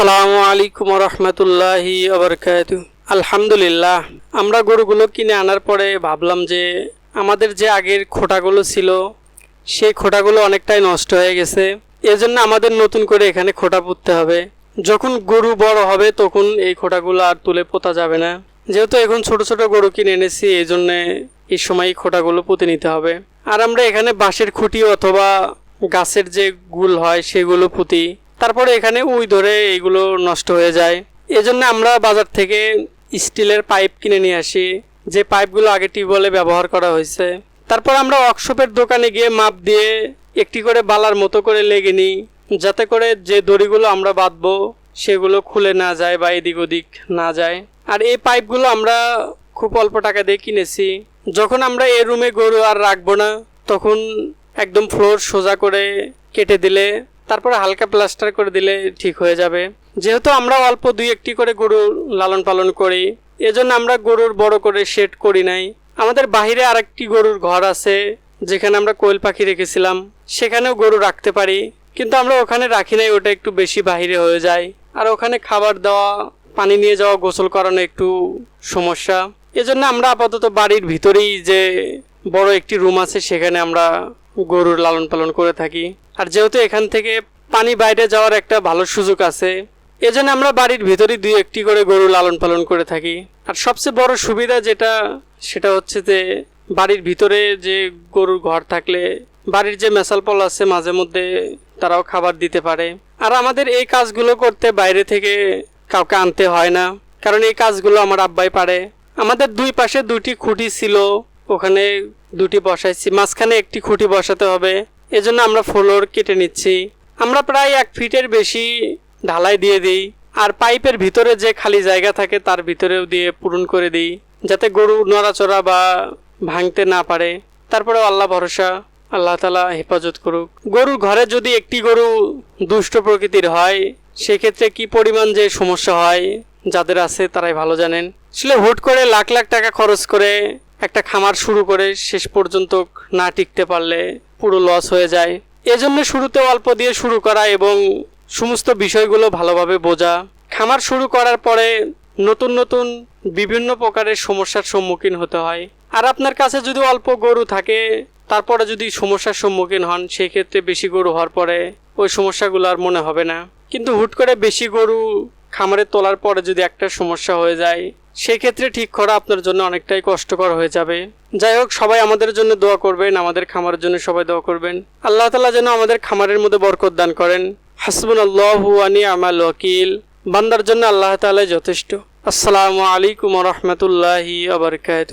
আসসালামু আলাইকুম রহমতুল্লাহি আবরকাত আলহামদুলিল্লাহ, আমরা গরুগুলো কিনে আনার পরে ভাবলাম যে আমাদের যে আগের খোটাগুলো ছিল, সেই খোটাগুলো অনেকটাই নষ্ট হয়ে গেছে। এজন্য আমাদের নতুন করে এখানে খোটা পুঁততে হবে। যখন গরু বড় হবে তখন এই খোটাগুলো আর তুলে পোতা যাবে না। যেহেতু এখন ছোট ছোট গরু কিনে এনেছি এই জন্যে এই সময় খোটাগুলো পুঁতে নিতে হবে। আর আমরা এখানে বাঁশের খুঁটি অথবা গাছের যে গুল হয়, সেগুলো পুঁতি তারপরে এখানে উই ধরে এইগুলো নষ্ট হয়ে যায়। এজন্য আমরা বাজার থেকে স্টিলের পাইপ কিনে নিয়ে আসি, যে পাইপগুলো আগে টিউবওয়েলে ব্যবহার করা হয়েছে। তারপর আমরা ওয়ার্কশপের দোকানে গিয়ে মাপ দিয়ে একটি করে বালার মতো করে লেগে নিই, যাতে করে যে দড়িগুলো আমরা বাঁধবো সেগুলো খুলে না যায় বা এদিক ওদিক না যায়। আর এই পাইপগুলো আমরা খুব অল্প টাকা দিয়ে কিনেছি। যখন আমরা এই রুমে গরু আর রাখব না, তখন একদম ফ্লোর সোজা করে কেটে দিলে তারপরে হালকা প্লাস্টার করে দিলে ঠিক হয়ে যাবে। যেহেতু আমরা অল্প দুই একটি করে গরু লালন পালন করি, এজন্য আমরা গরুর বড় করে শেড করি নাই। আমাদের বাহিরে আরেকটি গরুর ঘর আছে, যেখানে আমরা কোয়েল পাখি রেখেছিলাম। সেখানেও গরু রাখতে পারি, কিন্তু আমরা ওখানে রাখি নাই, ওটা একটু বেশি বাহিরে হয়ে যায়। আর ওখানে খাবার দেওয়া, পানি নিয়ে যাওয়া, গোসল করানো একটু সমস্যা। এজন্য আমরা আপাতত বাড়ির ভিতরেই যে বড় একটি রুম আছে, সেখানে আমরা গরুর লালন পালন করে থাকি। আর যেহেতু এখান থেকে পানি বাইরে যাওয়ার একটা ভালো সুযোগ আছে, এজন্য আমরা বাড়ির ভিতরেই দুই একটি করে গরু লালন পালন করে থাকি। আর সবচেয়ে বড় সুবিধা যেটা, সেটা হচ্ছে যে বাড়ির ভিতরে যে গরুর ঘর থাকলে, বাড়ির যে মেসাল পল আছে মাঝে মধ্যে তারাও খাবার দিতে পারে। আর আমাদের এই কাজগুলো করতে বাইরে থেকে কাউকে আনতে হয় না, কারণ এই কাজগুলো আমার আব্বাই পারে। আমাদের দুই পাশে দুটি খুঁটি ছিল, ওখানে দুটি বসাইছি। মাঝখানে একটি খুঁটি বসাতে হবে। এজন্য আমরা ফ্লোর কেটে নিচ্ছি। আমরা প্রায় এক ফিটের বেশি ঢালাই দিয়ে দিই আর পাইপের ভিতরে যে খালি জায়গা থাকে তার ভিতরেও দিয়ে পূরণ করে দিই, যাতে গরু নড়াচড়া বা ভাঙতে না পারে। তারপরে আল্লাহ ভরসা, আল্লাহ তালা হেফাজত করুক। গরুর ঘরে যদি একটি গরু দুষ্ট প্রকৃতির হয়, সেক্ষেত্রে কি পরিমাণ যে সমস্যা হয়, যাদের আছে তারাই ভালো জানেন। আসলে হুট করে লাখ লাখ টাকা খরচ করে একটা খামার শুরু করে শেষ পর্যন্ত না টিকতে পারলে পুরো লস হয়ে যায়। এজন্য শুরুতে অল্প দিয়ে শুরু করা এবং সমস্ত বিষয়গুলো ভালোভাবে বোঝা। খামার শুরু করার পরে নতুন নতুন বিভিন্ন প্রকারের সমস্যার সম্মুখীন হতে হয়। আর আপনার কাছে যদি অল্প গরু থাকে, তারপরে যদি সমস্যার সম্মুখীন হন সেই ক্ষেত্রে বেশি গরু হওয়ার পরে ওই সমস্যাগুলো আর মনে হবে না। কিন্তু হুট করে বেশি গরু খামারে তোলার পরে যদি একটা সমস্যা হয়ে যায় সেই ক্ষেত্রে ঠিক করা আপনার জন্য অনেকটাই কষ্টকর হয়ে যাবে। যাই হোক, সবাই আমাদের জন্য দোয়া করবেন, আমাদের খামারের জন্য সবাই দোয়া করবেন। আল্লাহ তালা যেন আমাদের খামারের মধ্যে বরকত দান করেন। হাসবুন আল্লাহ আনি আমাল ওয়াকিল। বান্দার জন্য আল্লাহ তালাই যথেষ্ট। আসসালামু আলাইকুম রহমতুল্লাহি আবরকাত